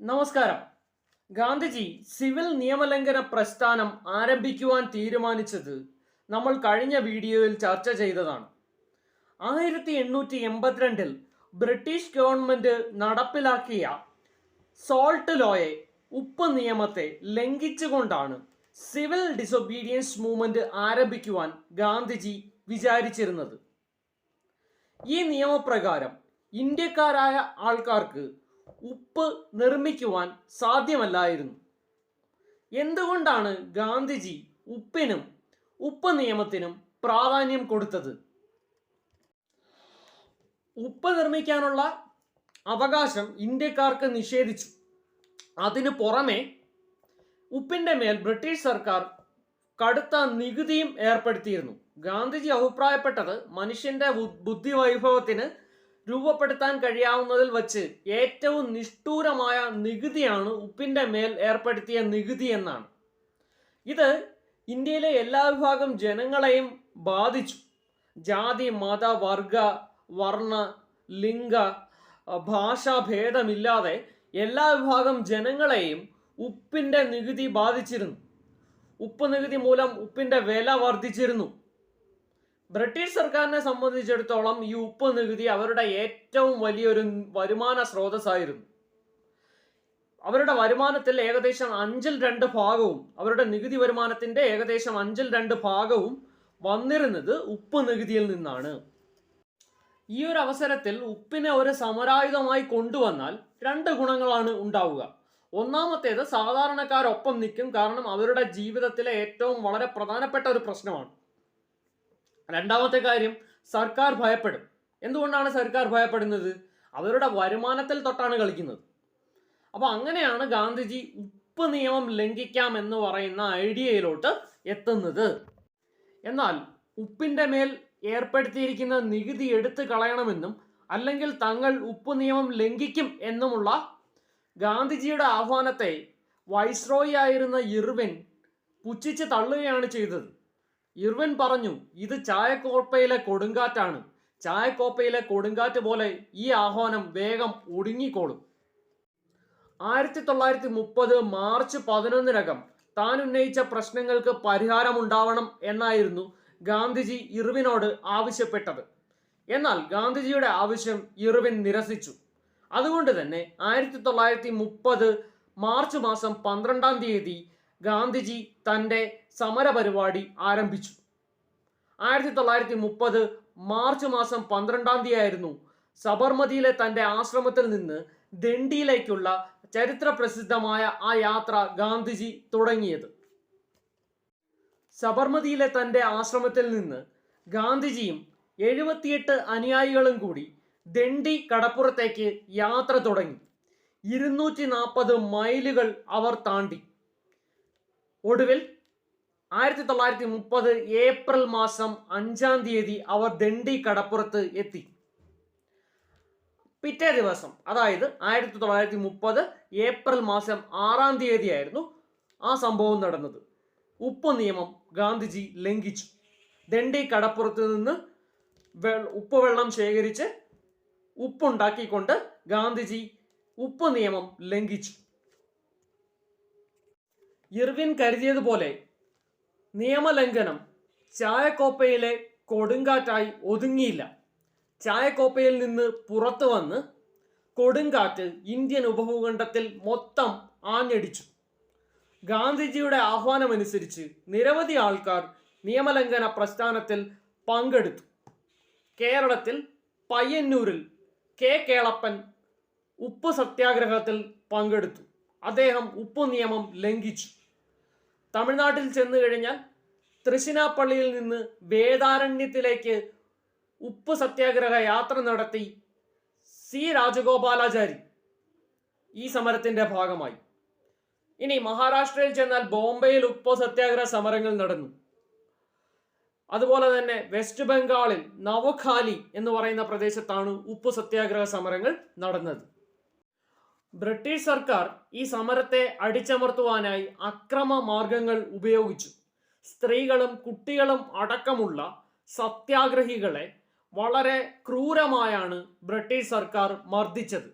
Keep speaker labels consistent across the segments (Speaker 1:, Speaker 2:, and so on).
Speaker 1: നമസ്കാരം. ഗാന്ധിജി സിവിൽ നിയമലംഘന പ്രസ്ഥാനം ആരംഭിക്കുവാൻ തീരുമാനിച്ചത് നമ്മൾ കഴിഞ്ഞ വീഡിയോയിൽ ചർച്ച ചെയ്തതാണ്. ആയിരത്തി എണ്ണൂറ്റി എൺപത്തിരണ്ടിൽ ബ്രിട്ടീഷ് ഗവൺമെന്റ് നടപ്പിലാക്കിയ സോൾട്ട് ലോയെ ഉപ്പ് നിയമത്തെ ലംഘിച്ചുകൊണ്ടാണ് സിവിൽ ഡിസൊബീഡിയൻസ് മൂവ്മെന്റ് ആരംഭിക്കുവാൻ ഗാന്ധിജി വിചാരിച്ചിരുന്നത്. ഈ നിയമപ്രകാരം ഇന്ത്യക്കാരായ ആൾക്കാർക്ക് ഉപ്പ് നിർമ്മിക്കുവാൻ സാധ്യമല്ലായിരുന്നു. എന്തുകൊണ്ടാണ് ഗാന്ധിജി ഉപ്പിനും ഉപ്പ് നിയമത്തിനും പ്രാധാന്യം കൊടുത്തത്? ഉപ്പ് നിർമ്മിക്കാനുള്ള അവകാശം ഇന്ത്യക്കാർക്ക് നിഷേധിച്ചു. അതിനു പുറമെ ഉപ്പിന്റെ മേൽ ബ്രിട്ടീഷ് സർക്കാർ കടുത്ത നികുതിയും ഏർപ്പെടുത്തിയിരുന്നു. ഗാന്ധിജി അഭിപ്രായപ്പെട്ടത് മനുഷ്യന്റെ ബുദ്ധി വൈഭവത്തിന് രൂപപ്പെടുത്താൻ കഴിയാവുന്നതിൽ വച്ച് ഏറ്റവും നിഷ്ഠൂരമായ നികുതിയാണ് ഉപ്പിന്റെ മേൽ ഏർപ്പെടുത്തിയ നികുതി എന്നാണ്. ഇത് ഇന്ത്യയിലെ എല്ലാ വിഭാഗം ജനങ്ങളെയും ബാധിച്ചു. ജാതി മത വർഗ വർണ ലിംഗ ഭാഷാഭേദമില്ലാതെ എല്ലാ വിഭാഗം ജനങ്ങളെയും ഉപ്പിന്റെ നികുതി ബാധിച്ചിരുന്നു. ഉപ്പ് നികുതി മൂലം ഉപ്പിന്റെ വില വർദ്ധിച്ചിരുന്നു. ബ്രിട്ടീഷ് സർക്കാരിനെ സംബന്ധിച്ചിടത്തോളം ഈ ഉപ്പ് നികുതി അവരുടെ ഏറ്റവും വലിയൊരു വരുമാന സ്രോതസ്സായിരുന്നു. അവരുടെ വരുമാനത്തിൽ ഏകദേശം അഞ്ചിൽ രണ്ട് ഭാഗവും അവരുടെ നികുതി വരുമാനത്തിന്റെ ഏകദേശം അഞ്ചിൽ രണ്ട് ഭാഗവും വന്നിരുന്നത് ഉപ്പ് നികുതിയിൽ നിന്നാണ്. ഈ ഒരു അവസരത്തിൽ ഉപ്പിനെ ഒരു സമരായുധമായി കൊണ്ടുവന്നാൽ രണ്ട് ഗുണങ്ങളാണ് ഉണ്ടാവുക. ഒന്നാമത്തേത് സാധാരണക്കാരൊപ്പം നിൽക്കും കാരണം അവരുടെ ജീവിതത്തിലെ ഏറ്റവും വളരെ പ്രധാനപ്പെട്ട ഒരു പ്രശ്നമാണ്. രണ്ടാമത്തെ കാര്യം സർക്കാർ ഭയപ്പെടും. എന്തുകൊണ്ടാണ് സർക്കാർ ഭയപ്പെടുന്നത്? അവരുടെ വരുമാനത്തിൽ തൊട്ടാണ് കളിക്കുന്നത്. അപ്പോൾ അങ്ങനെയാണ് ഗാന്ധിജി ഉപ്പ് നിയമം ലംഘിക്കാം എന്ന് പറയുന്ന ഐഡിയയിലോട്ട് എത്തുന്നത്. എന്നാൽ ഉപ്പിന്റെ മേൽ ഏർപ്പെടുത്തിയിരിക്കുന്ന നികുതി എടുത്തു കളയണമെന്നും അല്ലെങ്കിൽ തങ്ങൾ ഉപ്പ് നിയമം ലംഘിക്കും എന്നുമുള്ള ഗാന്ധിജിയുടെ ആഹ്വാനത്തെ വൈസ്രോയി ആയിരുന്ന ഇർവിൻ പുച്ഛിച്ച് തള്ളുകയാണ് ചെയ്തത്. ഇർവിൻ പറഞ്ഞു ഇത് ചായക്കോപ്പയിലെ കൊടുങ്കാറ്റാണ്. ചായക്കോപ്പയിലെ കൊടുങ്കാറ്റ് പോലെ ഈ ആഹ്വാനം വേഗം ഒടുങ്ങിക്കോളും. ആയിരത്തി തൊള്ളായിരത്തി മുപ്പത് മാർച്ച് പതിനൊന്നിനകം താൻ ഉന്നയിച്ച പ്രശ്നങ്ങൾക്ക് പരിഹാരമുണ്ടാവണം എന്നായിരുന്നു ഗാന്ധിജി ഇർവിനോട് ആവശ്യപ്പെട്ടത്. എന്നാൽ ഗാന്ധിജിയുടെ ആവശ്യം ഇർവിൻ നിരസിച്ചു. അതുകൊണ്ട് തന്നെ ആയിരത്തി തൊള്ളായിരത്തി മുപ്പത് മാർച്ച് മാസം പന്ത്രണ്ടാം തീയതി ഗാന്ധിജി തന്റെ സമരപരിപാടി ആരംഭിച്ചു. ആയിരത്തി തൊള്ളായിരത്തി മുപ്പത് മാർച്ച് മാസം പന്ത്രണ്ടാം തീയതി ആയിരുന്നു സബർമതിയിലെ തന്റെ ആശ്രമത്തിൽ നിന്ന് ദണ്ഡിയിലേക്കുള്ള ചരിത്ര പ്രസിദ്ധമായ ആ യാത്ര ഗാന്ധിജി തുടങ്ങിയത്. സബർമതിയിലെ തന്റെ ആശ്രമത്തിൽ നിന്ന് ഗാന്ധിജിയും എഴുപത്തിയെട്ട് അനുയായികളും കൂടി ദണ്ഡി കടപ്പുറത്തേക്ക് യാത്ര തുടങ്ങി. ഇരുന്നൂറ്റി നാൽപ്പത് മൈലുകൾ അവർ താണ്ടി. ഒടുവിൽ ആയിരത്തി തൊള്ളായിരത്തി മുപ്പത് ഏപ്രിൽ മാസം അഞ്ചാം തീയതി അവർ ദണ്ഡി കടപ്പുറത്ത് എത്തി. പിറ്റേ ദിവസം അതായത് ആയിരത്തി തൊള്ളായിരത്തി മുപ്പത് ഏപ്രിൽ മാസം ആറാം തീയതിയായിരുന്നു ആ സംഭവം നടന്നത്. ഉപ്പ് നിയമം ഗാന്ധിജി ലംഘിച്ചു. ദണ്ഡി കടപ്പുറത്ത് നിന്ന് ഉപ്പ് വെള്ളം ശേഖരിച്ച് ഉപ്പുണ്ടാക്കിക്കൊണ്ട് ഗാന്ധിജി ഉപ്പ് നിയമം ലംഘിച്ചു. ഇർവിൻ കരുതിയതുപോലെ നിയമലംഘനം ചായക്കോപ്പയിലെ കൊടുങ്കാറ്റായി ഒതുങ്ങിയില്ല. ചായക്കോപ്പയിൽ നിന്ന് പുറത്തു വന്ന് കൊടുങ്കാറ്റ് ഇന്ത്യൻ ഉപഭൂഖണ്ഡത്തിൽ മൊത്തം ആഞ്ഞടിച്ചു. ഗാന്ധിജിയുടെ ആഹ്വാനമനുസരിച്ച് നിരവധി ആൾക്കാർ നിയമലംഘന പ്രസ്ഥാനത്തിൽ പങ്കെടുത്തു. കേരളത്തിൽ പയ്യന്നൂരിൽ കെ കേളപ്പൻ ഉപ്പ് സത്യാഗ്രഹത്തിൽ പങ്കെടുത്തു. അദ്ദേഹം ഉപ്പ് നിയമം ലംഘിച്ചു. തമിഴ്നാട്ടിൽ ചെന്നു കഴിഞ്ഞാൽ തൃശ്ശിനാപ്പള്ളിയിൽ നിന്ന് വേദാരണ്യത്തിലേക്ക് ഉപ്പ് സത്യാഗ്രഹ യാത്ര നടത്തി സി രാജഗോപാലാചാരി ഈ സമരത്തിന്റെ ഭാഗമായി. ഇനി മഹാരാഷ്ട്രയിൽ ചെന്നാൽ ബോംബെയിൽ ഉപ്പ് സത്യാഗ്രഹ സമരങ്ങൾ നടന്നു. അതുപോലെ തന്നെ വെസ്റ്റ് ബംഗാളിൽ നവഖാലി എന്ന് പറയുന്ന പ്രദേശത്താണ് ഉപ്പ് സത്യാഗ്രഹ സമരങ്ങൾ നടന്നത്. ബ്രിട്ടീഷ് സർക്കാർ ഈ സമരത്തെ അടിച്ചമർത്തുവാനായി അക്രമ മാർഗങ്ങൾ ഉപയോഗിച്ചു. സ്ത്രീകളും കുട്ടികളും അടക്കമുള്ള സത്യാഗ്രഹികളെ വളരെ ക്രൂരമായാണ് ബ്രിട്ടീഷ് സർക്കാർ മർദ്ദിച്ചത്.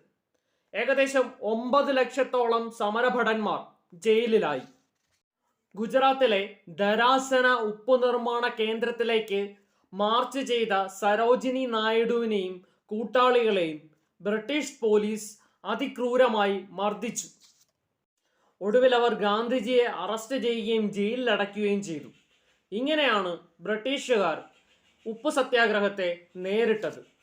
Speaker 1: ഏകദേശം ഒമ്പത് ലക്ഷത്തോളം സമരഭടന്മാർ ജയിലിലായി. ഗുജറാത്തിലെ ധരാസന ഉപ്പു നിർമ്മാണ കേന്ദ്രത്തിലേക്ക് മാർച്ച് ചെയ്ത സരോജിനി നായിഡുവിനെയും കൂട്ടാളികളെയും ബ്രിട്ടീഷ് പോലീസ് അതിക്രൂരമായി മർദ്ദിച്ചു. ഒടുവിൽ അവർ ഗാന്ധിജിയെ അറസ്റ്റ് ചെയ്യുകയും ജയിലിലടയ്ക്കുകയും ചെയ്തു. ഇങ്ങനെയാണ് ബ്രിട്ടീഷുകാർ ഉപ്പ് സത്യാഗ്രഹത്തെ നേരിട്ടത്.